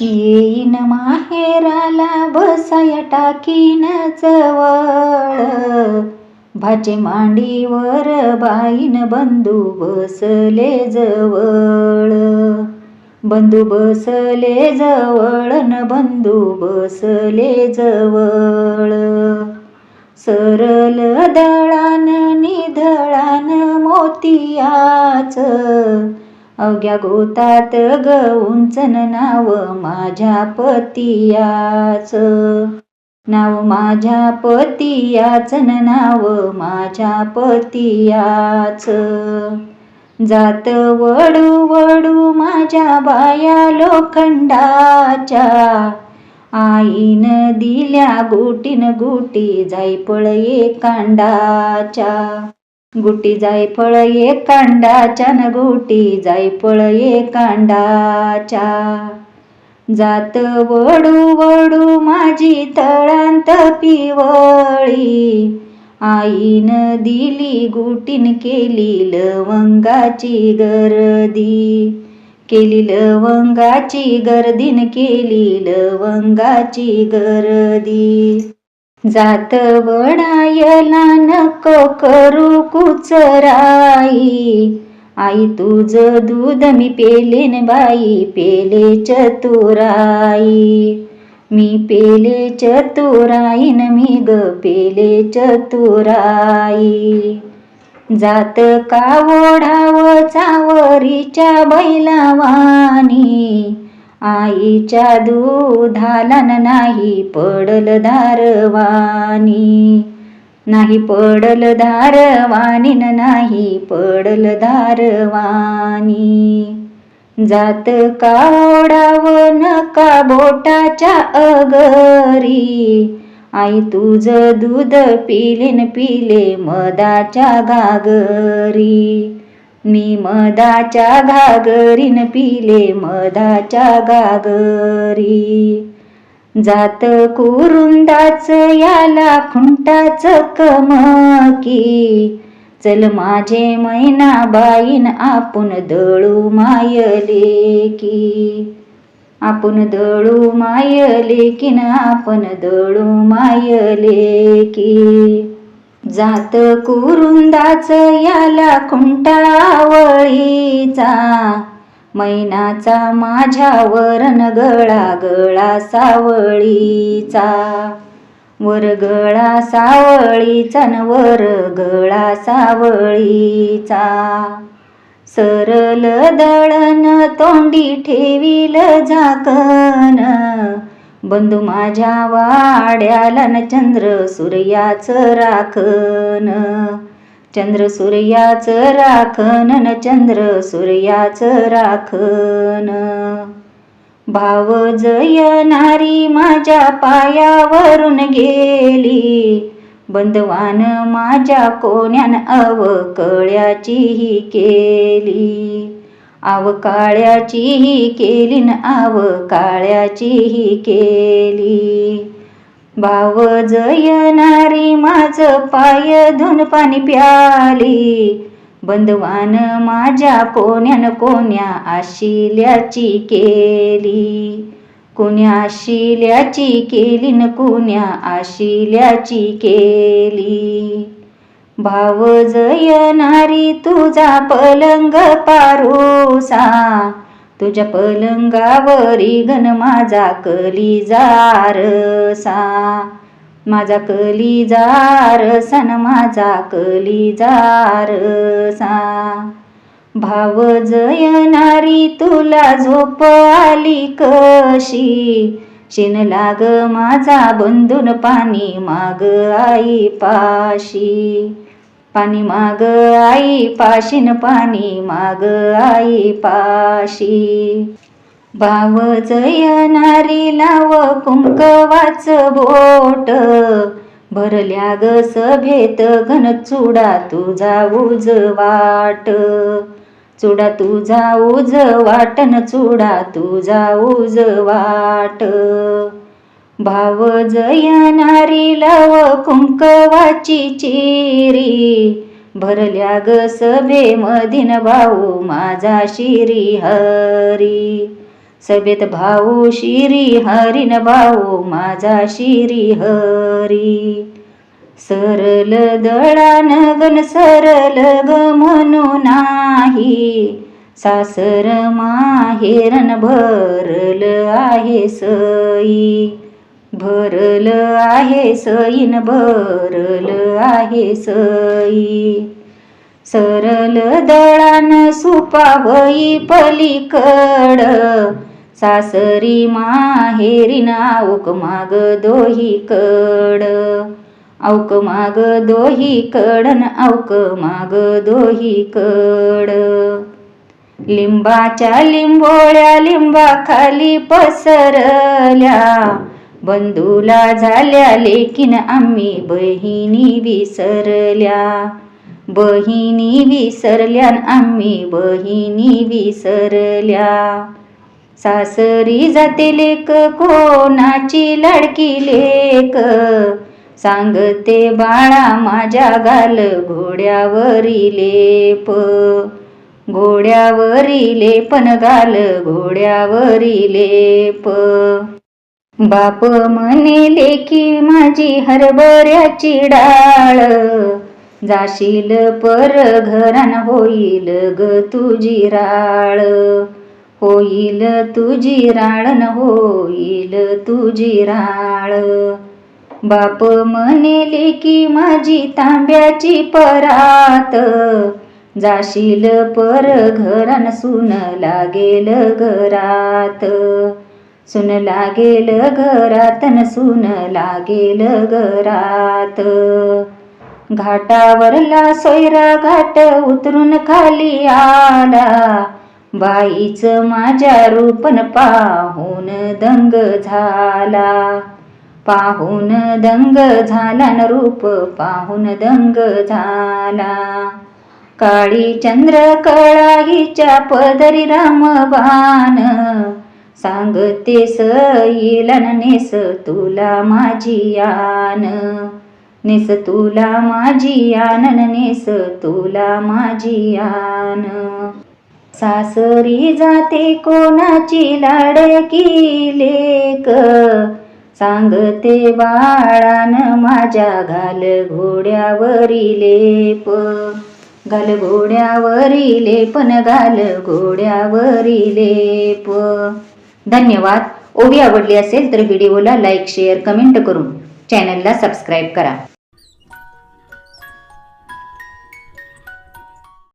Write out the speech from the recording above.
येईन माहेराला बसाया टाकीन जवळ. भाचे मांडीवर बाईन बंधू बसले जवळ. बंधू बसले जवळ न बंधू बसले जवळ. सरल दळान निधळान मोतियाच अवघ्या गोतात ग उंचन नाव माझ्या पतियाच. नाव माझ्या पतियाच नाव माझ्या पतियाच. जात वडू वडू माझ्या बाया लोखंडाच्या. आईन दिल्या गुटीन गुटी जायफळ कांडाच्या. गुटी जायफळ कांडाच्या न गुटी जायफळ कांडाच्या. जात वडू वडू माझी तळांत पिवळी. आईन दिली गुटीन केली लवंगाची गर्दी. केली लवंगाची गर्दीन केली लवंगाची गर्दी. जात वडायला नको करू कुचराई. आई तुझ दूध मी पेलेन बाई पेले चतुराई. मी पेले चतुराईन मी ग पेले चतुराई. जात का ओढाव चावरीच्या बैलावानी? आईच्या दुधाला नाही पडल धारवानी नाही पडल धारवानी नाही पडल धारवानी जात का नका बोटाच्या अगरी. आई तुझ दूध पिलेन पिले मदाच्या गागरी मी मदाच्या घागरीन पिले मदाच्या घागरी. जात कुरुंदाच याला खुंटाच कमकी. चल माझे मैना बाईन आपण दळू मायले की आपण दळू मायले की न आपण दळू मायले की जात कुरुंदाच याला खुंटावळीचा मैनाचा माझ्या वरण गळा गळा सावळीचा. वर गळा सावळीचा न वर गळा सावळीचा. सरल दळण तोंडी ठेवील झाकण. बंधू माझ्या वाड्याला न चंद्र सूर्याचं राखन चंद्र सूर्याचं राखन न चंद्र सूर्याचं राखन भाव जयनारी माझ्या पायावरून गेली. बंधवान माझ्या कोण्यान अवकळ्याचीही केली. अवकाळ्याचीही केली न अवकाळ्याचीही केली. भाव जयनारी माझ पाय धुन पाणी प्याली. बंधवान माझ्या कोण्यान कोण्या आशिल्याची केली. कुण्या आशिल्याची केली न कोण्या आशिल्याची केली. भाव जयनारी तुझा पलंग पारूसा. तुझ्या पलंगावरी घन माझा कली जारसा माझा कली जारसा माझा कली जारसा भाव जयनारी तुला झोप आली कशी? शिन लाग माझा बंधून पाणी माग आई पाशी. पाणी माग आई पाशीन पाणी माग आई पाशी. भाव जयनारी लाव कुंकवाच बोट. भरल्या ग सभेत घन चुडा तुझा उज वाट. चुडा तुझा उज वाटन चुडा तुझा उज वाट. भाव जयनारी लाव कुंकवाची चिरी. भरल्या ग सभे मधीन भाऊ माझा शिरी हरी. सभेत भाऊ शिरी हरिन भाऊ माझा शिरी हरी. सरल दळान गण सरल ग म्हणू नाही. सासर माहेरन भरल आहे सई. भरल आहे सईन भरल आहे सई. सरल दळान सुपावई पलीकड सासरी माहेरीन औक माग दोही कड औक माग दोही कडन औक माग दोही कड लिंबाच्या लिंबोळ्या लिंबा खाली पसरल्या बंधूला झाल्या लेकीन आम्ही बहिणी विसरल्या. बहिणी विसरल्या आम्ही बहिणी विसरल्या. सासरी जाते लेक कोणाची लाडकी लेक? सांगते बाळा माझ्या गाल घोड्यावरी लेप. घोड्यावरी लेपन गाल घोड्यावरी लेप. बाप म्हणे लेखी माझी हरभऱ्याची डाळ. जाशील पर घरान होईल ग तुझी राळ. होईल तुझी राळन होईल तुझी राळ. बाप म्हणेले की माझी तांब्याची परात. जाशील पर घरान सुन लागेल घरात सुन लागेल घरात न सुन लागेल घरात. घाटावरला सोयरा घाट उतरून खाली आला. बाईच माझ्या रूपन पाहून दंग झाला. पाहून दंग झाला न रूप पाहून दंग झाला. काळी चंद्र कळाईच्या पदरी रामबान सांगते सईलन नेस तुला माझी आन. नेस तुला माझी आन नेस तुला माझी आन. सासरी जाते कोणाची लाडकी लेक. सांगते बाळान माझ्या घाल घोड्यावरी लेप. घाल घोड्यावरी लेपन घाल घोड्यावरी लेप. धन्यवाद. ओवी आवडली असेल तर व्हिडिओला लाईक शेअर कमेंट करून चॅनलला सबस्क्राईब करा.